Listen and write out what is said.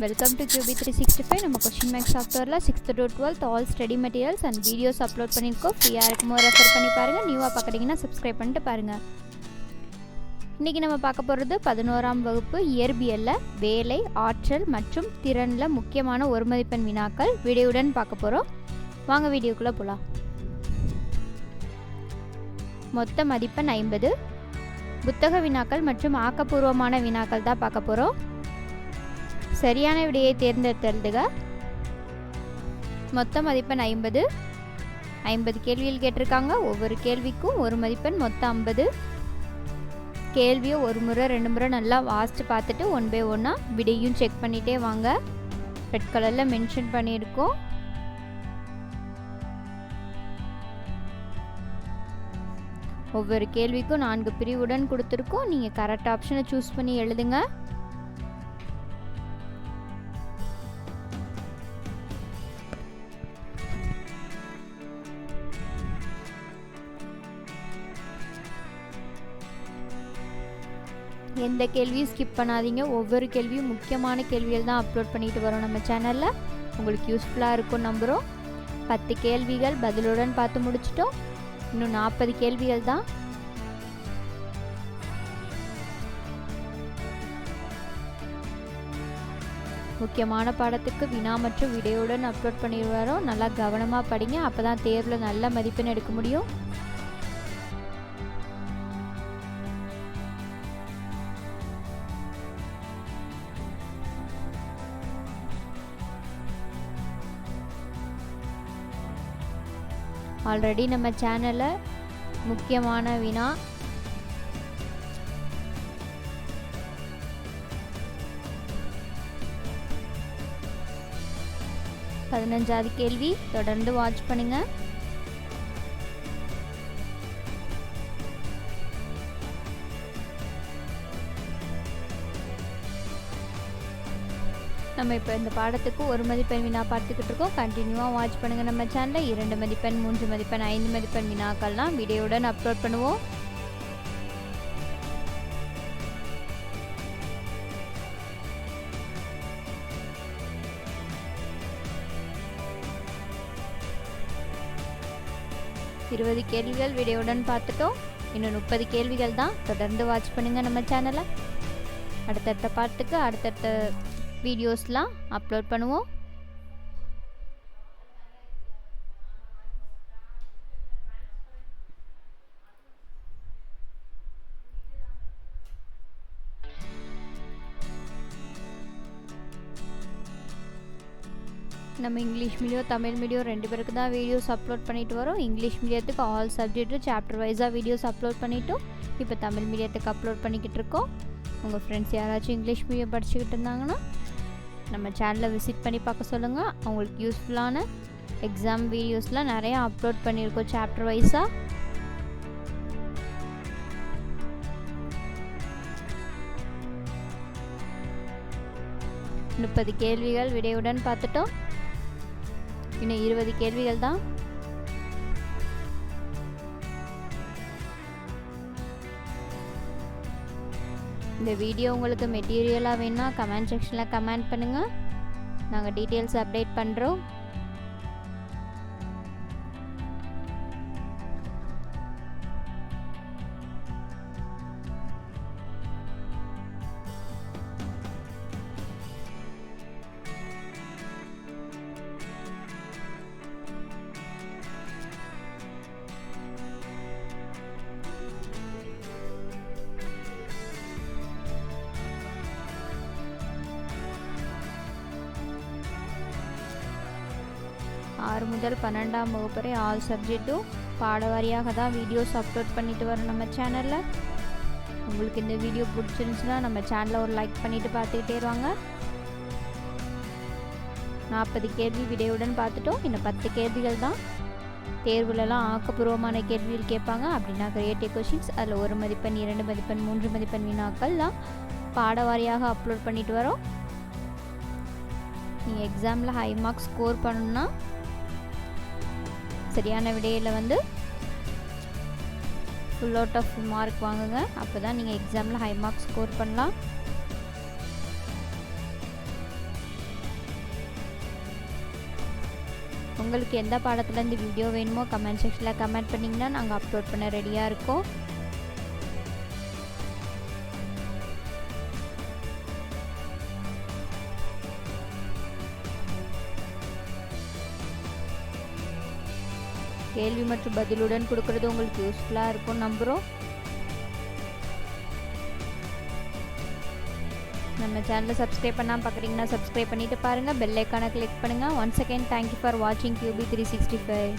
Welcome to QB three sixty five நம்ம question maths சாஃப்ட்வேரில் sixth to twelfth all study materials and videos upload பண்ணியிருக்கோம் ஃப்ரீயாக இருக்கும்போது refer பண்ணி பாருங்கள் நியூவாக பார்க்குறீங்கன்னா சப்ஸ்கிரைப் பண்ணிட்டு பாருங்கள் இன்றைக்கி நம்ம பார்க்க போகிறது பதினோராம் வகுப்பு இயற்பியலில் வேலை ஆற்றல் மற்றும் திறனில் முக்கியமான ஒரு மதிப்பெண் வினாக்கள். வீடியோவுடன் பார்க்க போகிறோம் வாங்க வீடியோக்குள்ளே போகலாம் மொத்த மதிப்பெண் ஐம்பது. புத்தக வினாக்கள் மற்றும் ஆக்கப்பூர்வமான வினாக்கள் தான் பார்க்க போகிறோம் சரியான விடையை தேர்ந்தெடுத்தெழுதுக மொத்த மதிப்பெண் ஐம்பது. ஐம்பது கேள்வியில் கேட்டிருக்காங்க. ஒவ்வொரு கேள்விக்கும் ஒரு மதிப்பெண் மொத்தம் ஐம்பது. கேள்வியை ஒரு முறை ரெண்டு முறை நல்லா வாசித்து பார்த்துட்டு ஒன் பை ஒன்னாக விடையும் செக் பண்ணிகிட்டே வாங்க. ரெட் கலரில் மென்ஷன் பண்ணியிருக்கோம். ஒவ்வொரு கேள்விக்கும் நான்கு பிரிவுடன் கொடுத்துருக்கோம். நீங்கள் கரெக்ட் ஆப்ஷனை சூஸ் பண்ணி எழுதுங்க. எந்த கேள்வியும் ஸ்கிப் பண்ணாதீங்க. ஒவ்வொரு கேள்வியும் முக்கியமான கேள்விகள் தான் அப்லோட் பண்ணிட்டு வரோம் நம்ம சேனலில் உங்களுக்கு யூஸ்ஃபுல்லாக இருக்கும் நம்புகிறோம் பத்து கேள்விகள் பதிலுடன் பார்த்து முடிச்சிட்டோம். இன்னும் நாற்பது கேள்விகள் தான். முக்கியமான பாடத்துக்கு வினா மற்றும் வீடியோவுடன் அப்லோட் பண்ணிடுவாரோ வரோம். நல்லா கவனமாக படிங்க. அப்போ தான் தேர்வில் நல்ல மதிப்பெண் எடுக்க முடியும். ஆல்ரெடி நம்ம சேனலில் முக்கியமான வினா. பதினஞ்சாவது கேள்வி. தொடர்ந்து வாட்ச் பண்ணுங்கள் நம்ம இப்போ இந்த பாடத்துக்கு ஒரு மதிப்பெண் வினா பார்த்துக்கிட்டு இருக்கோம். கண்டினியூவாக வாட்ச் பண்ணுங்கள் நம்ம சேனலில் இரண்டு மதிப்பெண் மூன்று மதிப்பெண் ஐந்து மதிப்பெண் வினாக்கள்லாம் வீடியோவுடன் அப்லோட் பண்ணுவோம். இருபது கேள்விகள் வீடியோவுடன் பார்த்துட்டோம். இன்னும் முப்பது கேள்விகள் தான். தொடர்ந்து வாட்ச் பண்ணுங்கள் நம்ம சேனலை அடுத்தடுத்த பாட்டுக்கு அடுத்தடுத்த வீடியோஸ்லாம் அப்லோட் பண்ணுவோம். நம்ம இங்கிலீஷ் மீடியம் தமிழ் மீடியம் ரெண்டு பேருக்கு தான் வீடியோஸ் அப்லோட் பண்ணிட்டு வரோம். இங்கிலீஷ் மீடியத்துக்கு ஆல் சப்ஜெக்ட்டு சாப்டர் வைஸாக வீடியோஸ் அப்லோட் பண்ணிவிட்டோம் இப்போ தமிழ் மீடியத்துக்கு அப்லோட் பண்ணிக்கிட்டு இருக்கோம். உங்கள் ஃப்ரெண்ட்ஸ் யாராச்சும் இங்கிலீஷ் மீடியம் படிச்சுக்கிட்டு இருந்தாங்கன்னா நம்ம சேனலை விசிட் பண்ணி பார்க்க சொல்லுங்கள் அவங்களுக்கு யூஸ்ஃபுல்லான எக்ஸாம் வீடியோஸ்லாம் நிறையா அப்லோட் பண்ணியிருக்கோம் சாப்டர் வைஸாக முப்பது கேள்விகள் விடையுடன் பார்த்துட்டோம். இன்னும் இருபது கேள்விகள் தான். இந்த வீடியோ உங்களுக்கு மெட்டீரியலாக வேணும்னா கமெண்ட் செக்ஷனில் கமெண்ட் பண்ணுங்கள் நாங்கள் டீட்டெயில்ஸ் அப்டேட் பண்ணுறோம் ஆறு முதல் பன்னெண்டாம் வகுப்பு வரை ஆல் சப்ஜெக்ட்டும் பாடவாரியாக தான் வீடியோஸ் அப்லோட் பண்ணிட்டு வரோம் நம்ம சேனலில் உங்களுக்கு இந்த வீடியோ பிடிச்சிருந்துச்சுன்னா நம்ம சேனலை ஒரு லைக் பண்ணிவிட்டு பார்த்துக்கிட்டே இருவாங்க. நாற்பது கேள்வி விடையுடன் பார்த்துட்டோம். இன்னும் பத்து கேள்விகள் தான். தேர்வுலலாம் ஆக்கப்பூர்வமான கேள்விகள் கேட்பாங்க. அப்படின்னா கிரியேட்டிவ் கொஷின்ஸ் அதில் ஒரு மதிப்பெண் இரண்டு மதிப்பெண் மூன்று மதிப்பெண் வினாக்கள்லாம் பாடவாரியாக அப்லோட் பண்ணிட்டு வரோம். நீங்கள் எக்ஸாமில் ஹை மார்க்ஸ் ஸ்கோர் பண்ணணுன்னா சரியான விடையில் வந்து ஃபுல் அவுட் ஆஃப் மார்க் வாங்குங்க. அப்போ தான் நீங்கள் எக்ஸாமில் ஹை மார்க் ஸ்கோர் பண்ணலாம். உங்களுக்கு எந்த பாடத்துலேருந்து வீடியோ வேணுமோ கமெண்ட் செக்ஷனில் கமெண்ட் பண்ணிங்கன்னா நாங்கள் அப்லோட் பண்ண ரெடியாக இருக்கோம். கேள்வி மற்றும் பதிலுடன் கொடுக்கறது உங்களுக்கு யூஸ்ஃபுல்லாக இருக்கும் நம்புகிறோம் நம்ம சேனலை சப்ஸ்கிரைப் பண்ணாமல் பார்க்குறீங்கன்னா சப்ஸ்கிரைப் பண்ணிவிட்டு பாருங்கள் பெல் ஐக்கானை கிளிக் பண்ணுங்கள் one second thank you for வாட்சிங் கியூபி த்ரீ சிக்ஸ்டி ஃபைவ்